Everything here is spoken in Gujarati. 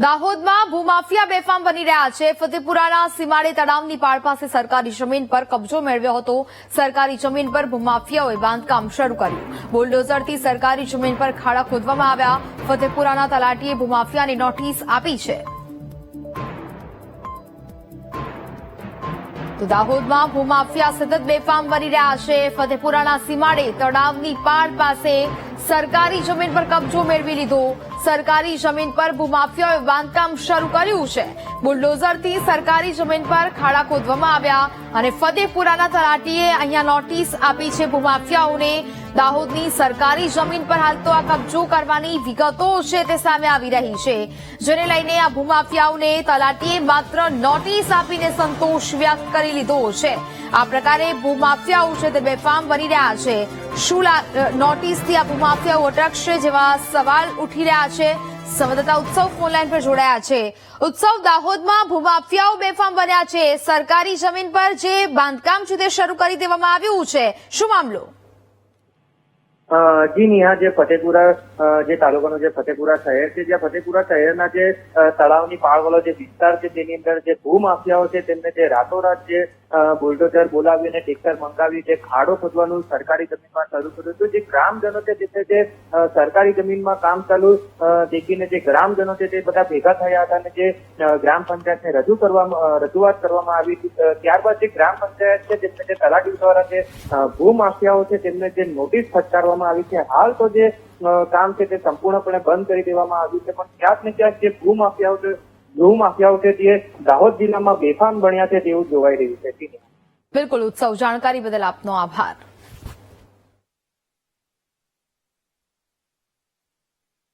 દાહોદમાં ભૂમાફિયા બેફામ બની રહ્યા છે. ફતેપુરાના સીમાડે તળાવની પાળ પાસે સરકારી જમીન પર કબજો મેળવ્યો હતો. સરકારી જમીન પર ભૂમાફિયાઓએ બાંધકામ શરૂ કર્યું. બુલડોઝરથી સરકારી જમીન પર ખાડા ખોદવામાં આવ્યા. ફતેપુરાના તલાટીએ ભૂમાફિયાની નોટિસ આપી છે. તો દાહોદમાં ભૂમાફિયા સતત બેફામ બની રહ્યા છે. ફતેપુરાના સીમાડે તળાવની પાળ પાસે સરકારી જમીન પર કબજો મેળવી લીધો. સરકારી જમીન પર ભૂમાફિયાઓએ બાંધકામ શરૂ કર્યું છે. બુલડોઝરથી સરકારી જમીન પર ખાડા ખોદવામાં આવ્યા અને ફતેપુરાના તલાટીએ અહીંયા નોટિસ આપી છે ભૂમાફિયાઓને દાહોદની સરકારી જમીન પર હાલ તો આ કબજો કરવાની વિગતો છે તે સામે આવી રહી છે. જેને લઈને આ ભૂમાફિયાઓને તલાટીએ માત્ર નોટિસ આપીને સંતોષ વ્યક્ત કરી લીધો છે. આ પ્રકારે ભૂમાફિયાઓ છે તે બેફામ બની રહ્યા છે. શું નોટિસથી આ ભૂમાફિયાઓ અટકશે જેવા સવાલ ઉઠી રહ્યા છે. સંવાદદાતા ઉત્સવ ફોનલાઈન પર જોડાયા છે. ઉત્સવ દાહોદમાં ભૂમાફિયાઓ બેફામ બન્યા છે. સરકારી જમીન પર જે બાંધકામ છે તે શરૂ કરી દેવામાં આવ્યું છે. શું મામલો? જી નિહા, જે ફતેપુરા જે તાલુકાનું જે ફતેપુરા શહેર છે, જ્યાં ફતેપુરા શહેરના જે તળાવની પાળવાળો જે વિસ્તાર છે, તેની અંદર જે ભૂમાફિયાઓ છે, તેમને જે રાતોરાત જે અ, બોલાવી બોલાવીને ટેક્ટર મંગાવી જે ખાડો ખોદવાનું સરકારી જમીનમાં શરૂ કર્યું હતું જે ગ્રામજનો છે તે જે સરકારી જમીનમાં કામ ચાલુ દેખીને જે ગ્રામજનો છે તે બધા ભેગા થયા હતા અને જે ગ્રામ પંચાયતને રજૂ કરવામાં રજૂઆત કરવામાં આવી હતી. ત્યારબાદ જે ગ્રામ પંચાયત છે તેમને જે તલાટી દ્વારા જે ભૂમાફિયાઓ છે તેમને જે નોટિસ ફટકારવામાં આવી છે હાલ તો જે કામ છે તે સંપૂર્ણપણે બંધ કરી દેવામાં આવ્યું છે. પણ ક્યાંક ને ક્યાંક જે ભૂમાફિયાઓ છે ભૂમાફિયાઓ છે તે દાહોદ જિલ્લામાં બેફામ બન્યા છે તેવું જોવાઈ રહ્યું છે. બિલકુલ ઉત્સવ જાણકારી બદલ આપનો આભાર.